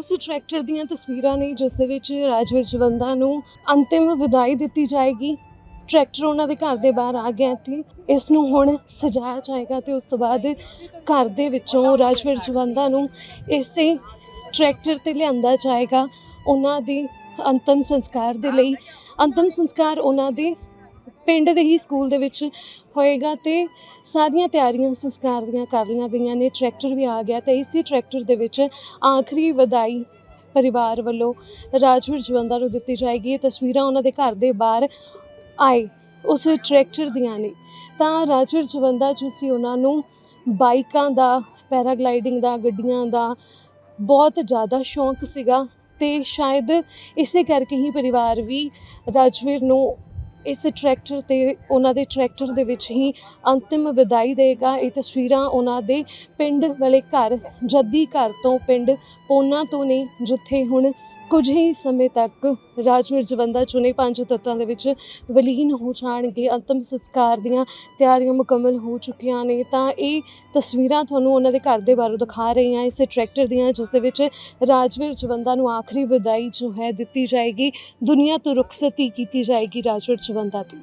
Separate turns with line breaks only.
ਉਸ ਟਰੈਕਟਰ ਦੀਆਂ ਤਸਵੀਰਾਂ ਨੇ, ਜਿਸ ਦੇ ਵਿੱਚ ਰਾਜਵੀਰ ਜਵੰਦਾ ਨੂੰ ਅੰਤਿਮ ਵਿਦਾਈ ਦਿੱਤੀ ਜਾਏਗੀ। ਟਰੈਕਟਰ ਉਹਨਾਂ ਦੇ ਘਰ ਦੇ ਬਾਹਰ ਆ ਗਿਆ ਤੇ ਇਸ ਨੂੰ ਹੁਣ ਸਜਾਇਆ ਜਾਏਗਾ ਤੇ ਉਸ ਤੋਂ ਬਾਅਦ ਘਰ ਦੇ ਵਿੱਚੋਂ ਰਾਜਵੀਰ ਜਵੰਦਾ ਨੂੰ ਇਸੇ ਟਰੈਕਟਰ ਤੇ ਲਿਆਂਦਾ ਜਾਏਗਾ। ਉਹਨਾਂ ਦੇ ਅੰਤਮ ਸੰਸਕਾਰ ਦੇ ਲਈ, ਅੰਤਮ ਸੰਸਕਾਰ ਉਹਨਾਂ ਦੇ ਪਿੰਡ ਦੇ ਹੀ ਸਕੂਲ ਦੇ ਵਿੱਚ ਹੋਏਗਾ ਤੇ ਸਾਰੀਆਂ ਤਿਆਰੀਆਂ ਸੰਸਕਾਰ ਦੀਆਂ ਕਰ ਲਈਆਂ ਗਈਆਂ ਨੇ, ਟਰੈਕਟਰ ਵੀ ਆ ਗਿਆ ਤੇ ਇਸੇ ਟਰੈਕਟਰ ਦੇ ਵਿੱਚ ਆਖਰੀ ਵਧਾਈ ਪਰਿਵਾਰ ਵੱਲੋਂ ਰਾਜਵੀਰ ਜਵੰਦਾ ਨੂੰ ਦਿੱਤੀ ਜਾਏਗੀ। ਇਹ ਤਸਵੀਰਾਂ ਉਹਨਾਂ ਦੇ ਘਰ ਦੇ ਬਾਹਰ ਆਏ, ਉਸ ਟਰੈਕਟਰ ਦੀਆਂ ਨੇ। ਤਾਂ ਰਾਜਵੀਰ ਜਵੰਦਾ ਜੋ ਸੀ ਉਹਨਾਂ ਨੂੰ ਬਾਈਕਾਂ ਦਾ, ਪੈਰਾਗਲਾਈਡਿੰਗ ਦਾ, ਗੱਡੀਆਂ ਦਾ ਬਹੁਤ ਜ਼ਿਆਦਾ ਸ਼ੌਂਕ ਸੀਗਾ ਤੇ ਸ਼ਾਇਦ ਇਸੇ ਕਰਕੇ ਹੀ ਪਰਿਵਾਰ ਵੀ ਰਾਜਵੀਰ ਨੂੰ ਇਸ ਟਰੈਕਟਰ ਤੇ, ਉਹਨਾਂ ਦੇ ਟਰੈਕਟਰ ਦੇ ਵਿੱਚ ਹੀ ਅੰਤਿਮ ਵਿਦਾਈ ਦੇਗਾ। ਇਹ ਤਸਵੀਰਾਂ ਉਹਨਾਂ ਦੇ ਪਿੰਡ ਵਾਲੇ ਘਰ, ਜੱਦੀ ਘਰ ਤੋਂ ਪਿੰਡ ਪੋਨਾ ਤੋਂ ਨੇ, ਜਿੱਥੇ ਹੁਣ ਕੁਝ ਹੀ ਸਮੇਂ ਤੱਕ ਰਾਜਵੀਰ ਜਵੰਦਾ ਚੁਣੇ ਪੰਜ ਤੱਤਾਂ ਦੇ ਵਿੱਚ ਵਿਲੀਨ ਹੋ ਜਾਣਗੇ, ਅੰਤਮ ਸੰਸਕਾਰ ਦੀਆਂ ਤਿਆਰੀਆਂ ਮੁਕੰਮਲ ਹੋ ਚੁੱਕੀਆਂ ਨੇ। ਤਾਂ ਇਹ ਤਸਵੀਰਾਂ ਤੁਹਾਨੂੰ ਉਹਨਾਂ ਦੇ ਘਰ ਦੇ ਬਾਹਰੋਂ ਦਿਖਾ ਰਹੀਆਂ ਹਾਂ। ਇਸੇ ਟਰੈਕਟਰ ਦੀਆਂ, ਜਿਸ ਦੇ ਵਿੱਚ ਰਾਜਵੀਰ ਜਵੰਦਾ ਨੂੰ ਆਖਰੀ ਵਿਦਾਈ ਜੋ ਹੈ ਦਿੱਤੀ ਜਾਏਗੀ। ਦੁਨੀਆ ਤੋਂ ਰੁਖਸਤੀ ਕੀਤੀ ਜਾਏਗੀ ਰਾਜਵੀਰ ਜਵੰਦਾ ਦੀ।